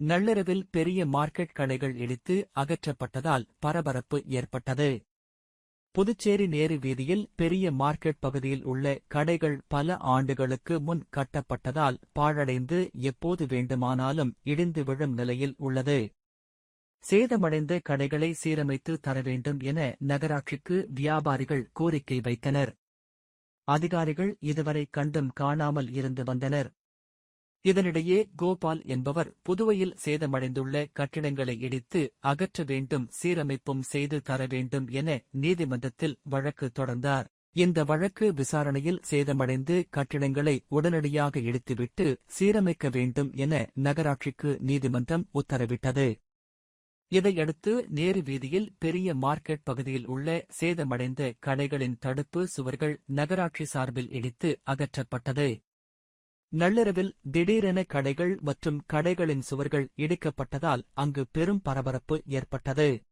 நள்ளிரவில் பெரிய மார்க்கெட் கடைகள் இடித்து அகற்றப்பட்டதால் பரபரப்பு ஏற்பட்டது. புதுச்சேரி நேரு வீதியில் பெரிய மார்க்கெட் பகுதியில் உள்ள கடைகள் பல ஆண்டுகளுக்கு முன் கட்டப்பட்டதால் பாழடைந்து எப்போது வேண்டுமானாலும் இடிந்து விழும் நிலையில் உள்ளது. சேதமடைந்த கடைகளை சீரமைத்து தர வேண்டும் என நகராட்சிக்கு வியாபாரிகள் கோரிக்கை வைத்தனர். அதிகாரிகள் இதுவரை கண்டும் காணாமல் இருந்து வந்தனர். இதனிடையே கோபால் என்பவர் புதுவையில் சேதமடைந்துள்ள கட்டிடங்களை இடித்து அகற்ற வேண்டும் சீரமைப்பும் செய்து தர வேண்டும் என நீதிமன்றத்தில் வழக்கு தொடர்ந்தார். இந்த வழக்கு விசாரணையில் சேதமடைந்து கட்டிடங்களை உடனடியாக இடித்துவிட்டு சீரமைக்க வேண்டும் என நகராட்சிக்கு நீதிமன்றம் உத்தரவிட்டது. இதையடுத்து நேரு வீதியில் பெரிய மார்க்கெட் பகுதியில் உள்ள சேதமடைந்த கடைகளின் தடுப்பு சுவர்கள் நகராட்சி சார்பில் இடித்து அகற்றப்பட்டது. நள்ளிரவில் திடீரென கடைகள் மற்றும் கடைகளின் சுவர்கள் இடிக்கப்பட்டதால் அங்கு பெரும் பரபரப்பு ஏற்பட்டது.